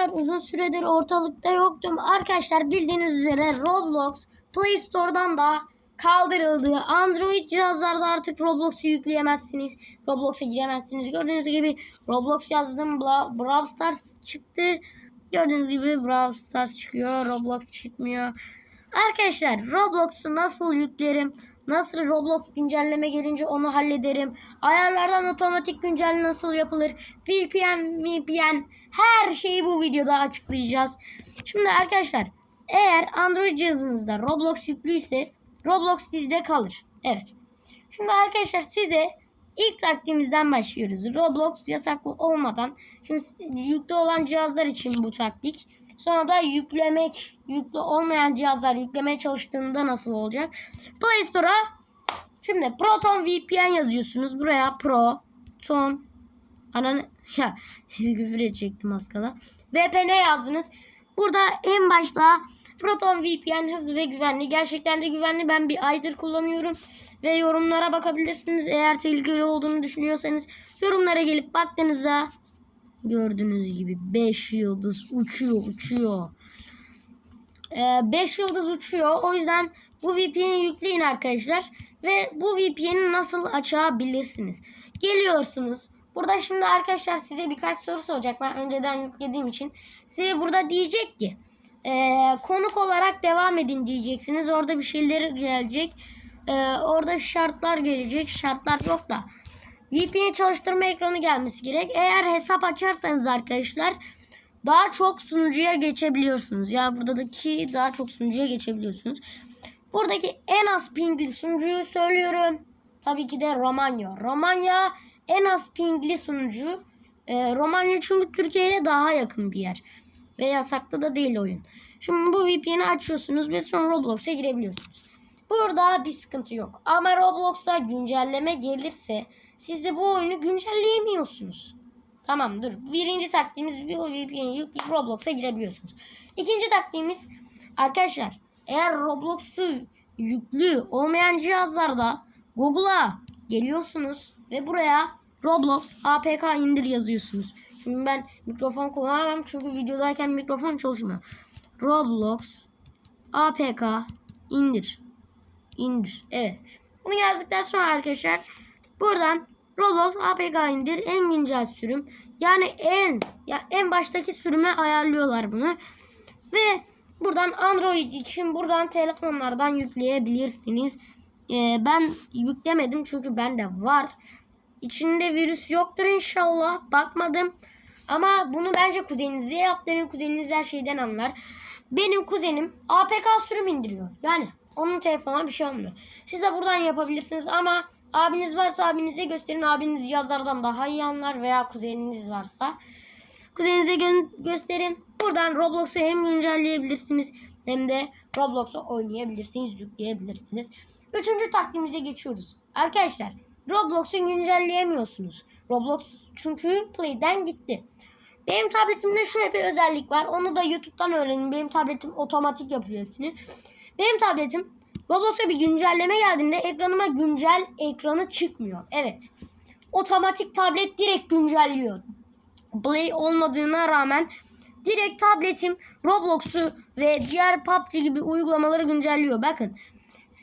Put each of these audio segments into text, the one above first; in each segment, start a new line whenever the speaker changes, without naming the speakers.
kadar uzun süredir ortalıkta yoktum. Arkadaşlar bildiğiniz üzere Roblox Play Store'dan da kaldırıldı. Android cihazlarda artık Roblox'u yükleyemezsiniz. Roblox'a giremezsiniz. Gördüğünüz gibi Roblox yazdım. Bla- Brawl Stars çıktı. Gördüğünüz gibi Brawl Stars çıkıyor. Roblox çıkmıyor. Arkadaşlar Roblox'u nasıl yüklerim? Nasıl Roblox güncelleme gelince onu hallederim? Ayarlardan otomatik güncel nasıl yapılır? VPN, VPN her şeyi bu videoda açıklayacağız. Şimdi arkadaşlar eğer Android cihazınızda Roblox yüklüyse Roblox sizde kalır. Evet. Şimdi arkadaşlar size ilk taktiğimizden başlıyoruz. Roblox yasaklı olmadan. Şimdi yüklü olan cihazlar için bu taktik. Sonra da yüklemek, yüklü olmayan cihazlar yüklemeye çalıştığında nasıl olacak? Play Store'a şimdi Proton VPN yazıyorsunuz. Buraya Proton Ananı ya küfür edecektim az kala. VPN yazdınız. Burada en başta Proton VPN hızlı ve güvenli. Gerçekten de güvenli. Ben bir aydır kullanıyorum. Ve yorumlara bakabilirsiniz. Eğer tehlikeli olduğunu düşünüyorsanız yorumlara gelip baktığınızda gördüğünüz gibi 5 yıldız uçuyor uçuyor. 5 yıldız uçuyor. O yüzden bu VPN'i yükleyin arkadaşlar. Ve bu VPN'i nasıl açabilirsiniz? Geliyorsunuz. Burada şimdi arkadaşlar size birkaç soru soracak. Ben önceden yüklediğim için. Size burada diyecek ki eee, konuk olarak devam edin diyeceksiniz. Orada bir şeyleri gelecek. Eee, orada şartlar gelecek. Şartlar yok da. VPN çalıştırma ekranı gelmesi gerek. Eğer hesap açarsanız arkadaşlar daha çok sunucuya geçebiliyorsunuz. Yani buradaki daha çok sunucuya geçebiliyorsunuz. Buradaki en az pingli sunucuyu söylüyorum. Tabii ki de Romanya. Romanya en az pingli sunucu. Ee, Romanya çünkü Türkiye'ye daha yakın bir yer. Ve yasaklı da değil oyun. Şimdi bu VPN'i açıyorsunuz ve sonra Roblox'a girebiliyorsunuz. Burada bir sıkıntı yok. Ama Roblox'a güncelleme gelirse siz de bu oyunu güncelleyemiyorsunuz. Tamam dur. Birinci taktiğimiz bir o VPN'i yükleyip Roblox'a girebiliyorsunuz. İkinci taktiğimiz arkadaşlar eğer Roblox'u yüklü olmayan cihazlarda Google'a geliyorsunuz ve buraya Roblox APK indir yazıyorsunuz. Şimdi ben mikrofon kullanamam çünkü videodayken mikrofon çalışmıyor. Roblox APK indir. İndir. Evet. Bunu yazdıktan sonra arkadaşlar buradan Roblox APK indir en güncel sürüm. Yani en ya en baştaki sürüme ayarlıyorlar bunu. Ve buradan Android için buradan telefonlardan yükleyebilirsiniz. Ee, ben yüklemedim çünkü bende var. İçinde virüs yoktur inşallah. Bakmadım. Ama bunu bence kuzeninize yaptırın. Kuzeniniz her şeyden anlar. Benim kuzenim APK sürüm indiriyor. Yani onun telefonuna bir şey olmuyor. Siz de buradan yapabilirsiniz ama abiniz varsa abinize gösterin. Abiniz cihazlardan daha iyi anlar veya kuzeniniz varsa kuzeninize gö- gösterin. Buradan Roblox'u hem güncelleyebilirsiniz hem de Roblox'u oynayabilirsiniz, yükleyebilirsiniz. Üçüncü taktiğimize geçiyoruz. Arkadaşlar Roblox'u güncelleyemiyorsunuz. Roblox çünkü Play'den gitti. Benim tabletimde şöyle bir özellik var. Onu da YouTube'dan öğrenin. Benim tabletim otomatik yapıyor hepsini. Benim tabletim Roblox'a bir güncelleme geldiğinde ekranıma güncel ekranı çıkmıyor. Evet. Otomatik tablet direkt güncelliyor. Play olmadığına rağmen direkt tabletim Roblox'u ve diğer PUBG gibi uygulamaları güncelliyor. Bakın.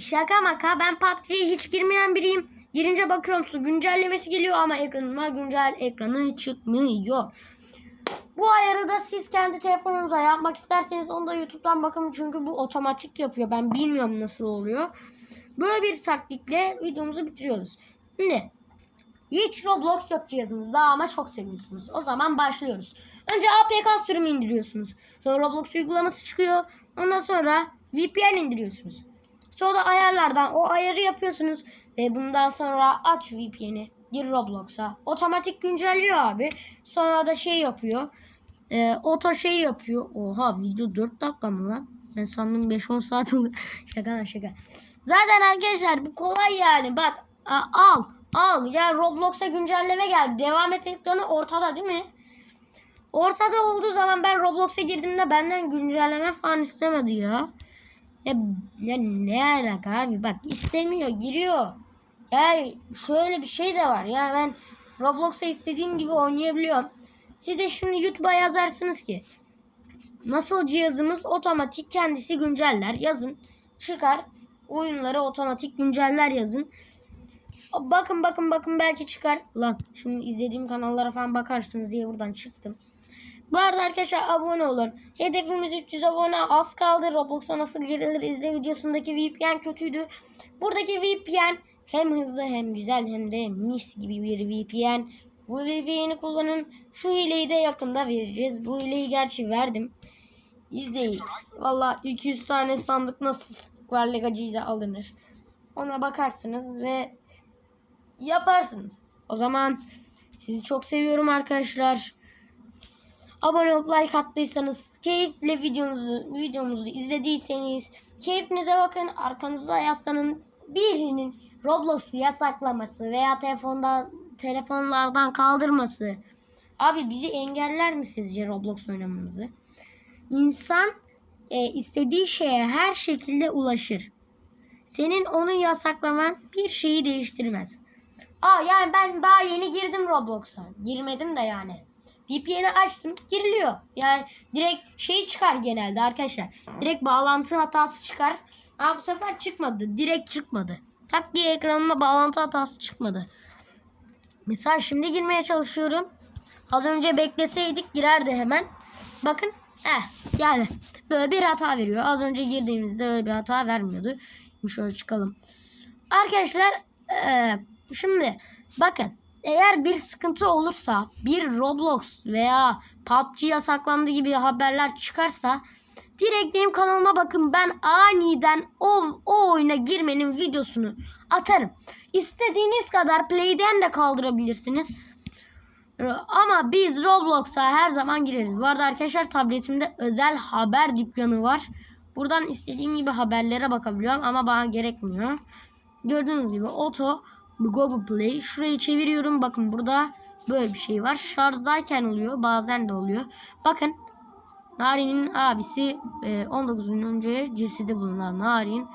Şaka maka ben PUBG'ye hiç girmeyen biriyim. Girince bakıyorum su güncellemesi geliyor ama ekranıma güncel ekranı çıkmıyor. Bu ayarı da siz kendi telefonunuza yapmak isterseniz onu da YouTube'dan bakın çünkü bu otomatik yapıyor. Ben bilmiyorum nasıl oluyor. Böyle bir taktikle videomuzu bitiriyoruz. Şimdi hiç Roblox yok cihazınızda ama çok seviyorsunuz. O zaman başlıyoruz. Önce APK sürümü indiriyorsunuz. Sonra Roblox uygulaması çıkıyor. Ondan sonra VPN indiriyorsunuz. Sonra ayarlardan o ayarı yapıyorsunuz. Ve bundan sonra aç VPN'i. Gir Roblox'a. Otomatik güncelliyor abi. Sonra da şey yapıyor. Ee, oto şey yapıyor. Oha video 4 dakika mı lan? Ben sandım 5-10 saat olur. şaka lan şaka. Zaten arkadaşlar bu kolay yani. Bak al. Al. Ya Roblox'a güncelleme geldi. Devam et ekranı ortada değil mi? Ortada olduğu zaman ben Roblox'a girdiğimde benden güncelleme falan istemedi ya. Ya, ya ne alaka abi bak istemiyor giriyor. Ya şöyle bir şey de var ya ben Roblox'a istediğim gibi oynayabiliyorum. Siz de şimdi YouTube'a yazarsınız ki nasıl cihazımız otomatik kendisi günceller yazın. Çıkar oyunları otomatik günceller yazın. Bakın bakın bakın belki çıkar. Lan şimdi izlediğim kanallara falan bakarsınız diye buradan çıktım. Bu arada arkadaşlar abone olun. Hedefimiz 300 abone az kaldı. Roblox'a nasıl girilir izle videosundaki VPN kötüydü. Buradaki VPN hem hızlı hem güzel hem de mis gibi bir VPN. Bu VPN'i kullanın. Şu hileyi de yakında vereceğiz. Bu hileyi gerçi verdim. İzleyin. Valla 200 tane sandık nasıl var alınır. Ona bakarsınız ve yaparsınız. O zaman sizi çok seviyorum arkadaşlar. Abone olup like attıysanız, keyifle videomuzu, videomuzu izlediyseniz, keyfinize bakın, arkanızda yaslanın. Birinin Roblox'u yasaklaması veya telefonda telefonlardan kaldırması. Abi bizi engeller mi sizce Roblox oynamamızı? İnsan e, istediği şeye her şekilde ulaşır. Senin onu yasaklaman bir şeyi değiştirmez. Aa yani ben daha yeni girdim Roblox'a. Girmedim de yani. VPN'i açtım giriliyor. Yani direkt şey çıkar genelde arkadaşlar. Direkt bağlantı hatası çıkar. Ama bu sefer çıkmadı. Direkt çıkmadı. Tak diye ekranıma bağlantı hatası çıkmadı. Mesela şimdi girmeye çalışıyorum. Az önce bekleseydik girerdi hemen. Bakın. Eh geldi. Böyle bir hata veriyor. Az önce girdiğimizde öyle bir hata vermiyordu. Şöyle çıkalım. Arkadaşlar eee, şimdi bakın eğer bir sıkıntı olursa bir Roblox veya PUBG yasaklandı gibi haberler çıkarsa direkt benim kanalıma bakın ben aniden o, o oyuna girmenin videosunu atarım. İstediğiniz kadar play'den de kaldırabilirsiniz. Ama biz Roblox'a her zaman gireriz. Bu arada arkadaşlar tabletimde özel haber dükkanı var. Buradan istediğim gibi haberlere bakabiliyorum ama bana gerekmiyor. Gördüğünüz gibi Auto Google Play. Şurayı çeviriyorum. Bakın burada böyle bir şey var. Şarjdayken oluyor. Bazen de oluyor. Bakın Nari'nin abisi e, 19 gün önce cesedi bulunan Narin.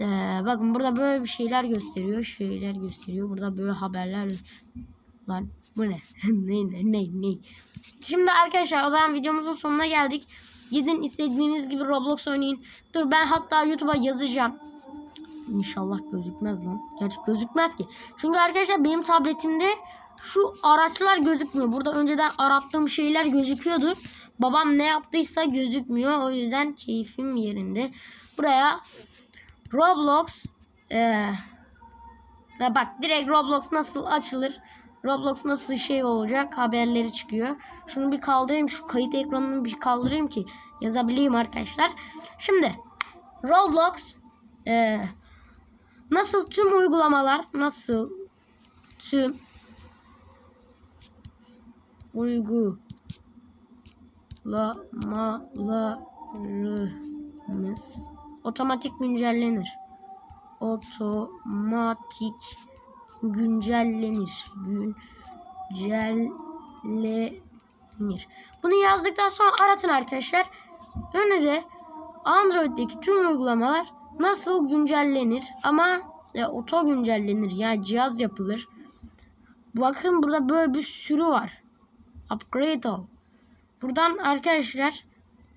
E, bakın burada böyle bir şeyler gösteriyor. Şeyler gösteriyor. Burada böyle haberler. Lan bu ne? ne ne ne ne? Şimdi arkadaşlar o zaman videomuzun sonuna geldik. Gidin istediğiniz gibi Roblox oynayın. Dur ben hatta YouTube'a yazacağım. İnşallah gözükmez lan. Gerçi gözükmez ki. Çünkü arkadaşlar benim tabletimde şu araçlar gözükmüyor. Burada önceden arattığım şeyler gözüküyordu. Babam ne yaptıysa gözükmüyor. O yüzden keyfim yerinde. Buraya Roblox ya bak direkt Roblox nasıl açılır? Roblox nasıl şey olacak haberleri çıkıyor. Şunu bir kaldırayım. Şu kayıt ekranını bir kaldırayım ki yazabileyim arkadaşlar. Şimdi Roblox eee Nasıl tüm uygulamalar nasıl tüm uygulamalarımız otomatik güncellenir. Otomatik güncellenir. Güncellenir. Bunu yazdıktan sonra aratın arkadaşlar. Önünüze Android'deki tüm uygulamalar nasıl güncellenir ama e, oto güncellenir yani cihaz yapılır. Bakın burada böyle bir sürü var. Upgrade ol. Buradan arkadaşlar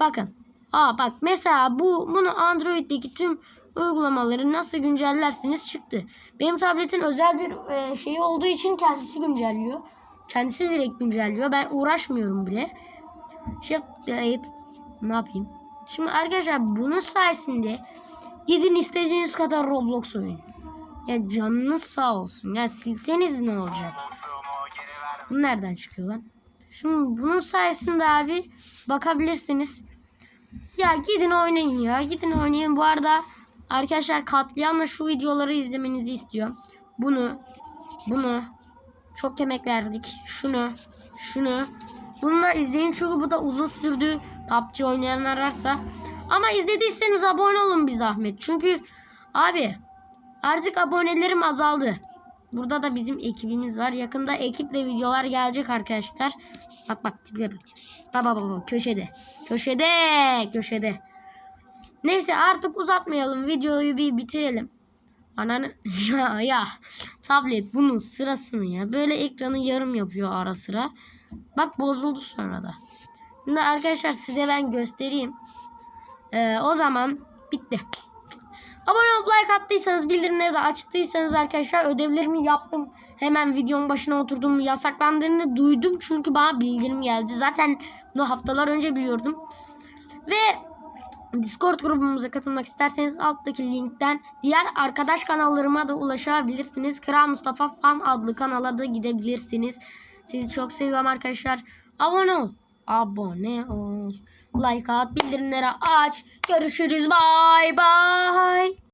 bakın. Aa bak mesela bu bunu Android'deki tüm uygulamaları nasıl güncellersiniz çıktı. Benim tabletin özel bir e, şeyi olduğu için kendisi güncelliyor. Kendisi direkt güncelliyor. Ben uğraşmıyorum bile. Şey, e, ne yapayım? Şimdi arkadaşlar bunun sayesinde Gidin istediğiniz kadar Roblox oyun. Ya canınız sağ olsun. Ya silseniz ne olacak? Bu nereden çıkıyor lan? Şimdi bunun sayesinde abi bakabilirsiniz. Ya gidin oynayın ya. Gidin oynayın. Bu arada arkadaşlar katliamla şu videoları izlemenizi istiyorum. Bunu, bunu çok emek verdik. Şunu, şunu. Bununla izleyin çünkü bu da uzun sürdü. PUBG oynayanlar varsa ama izlediyseniz abone olun bir zahmet. Çünkü abi artık abonelerim azaldı. Burada da bizim ekibimiz var. Yakında ekiple videolar gelecek arkadaşlar. Bak bak tipe bak. Baba baba köşede. Köşede. Köşede. Neyse artık uzatmayalım. Videoyu bir bitirelim. Ananı ya ya tablet bunun sırası mı ya? Böyle ekranı yarım yapıyor ara sıra. Bak bozuldu sonra da. Şimdi arkadaşlar size ben göstereyim. Ee, o zaman bitti. Abone olup like attıysanız bildirimleri de açtıysanız arkadaşlar ödevlerimi yaptım. Hemen videonun başına oturdum. Yasaklandığını duydum çünkü bana bildirim geldi. Zaten bunu haftalar önce biliyordum. Ve Discord grubumuza katılmak isterseniz alttaki linkten diğer arkadaş kanallarıma da ulaşabilirsiniz. Kral Mustafa Fan adlı kanala da gidebilirsiniz. Sizi çok seviyorum arkadaşlar. Abone ol. Abone ol. Like at, bildirimleri aç. Görüşürüz. Bye bye.